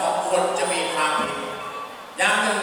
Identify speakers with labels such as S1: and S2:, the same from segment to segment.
S1: ของ
S2: คนจะมีความผิดอย่างหนึ่ง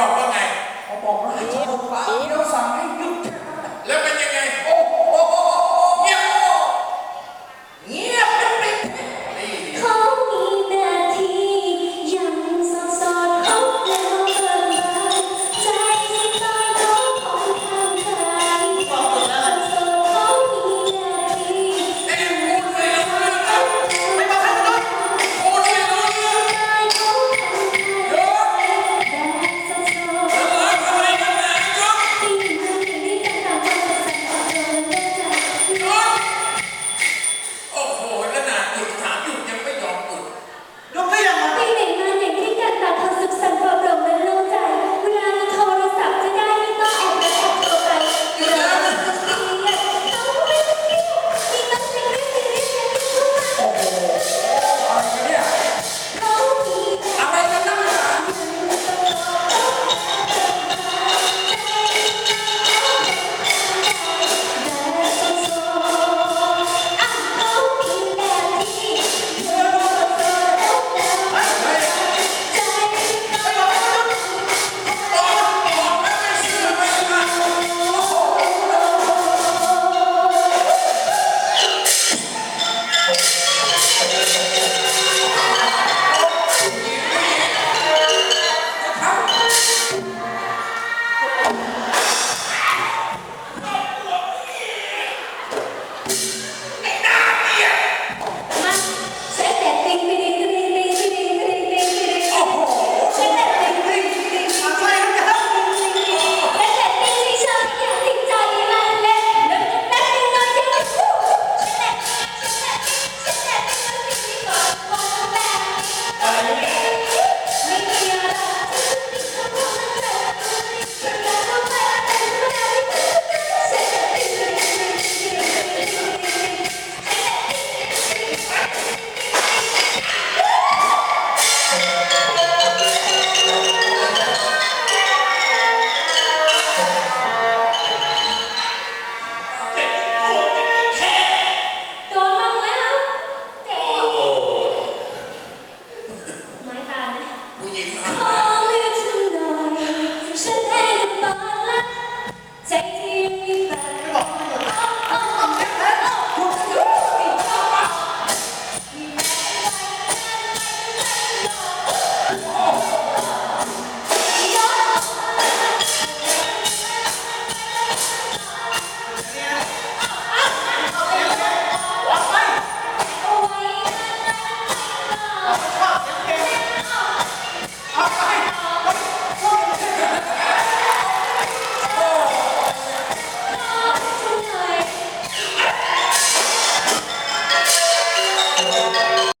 S2: บอ
S1: กว่าไง
S2: เขา
S1: บ
S2: อ
S1: กว่าชอบฟ้าเราสั่งให้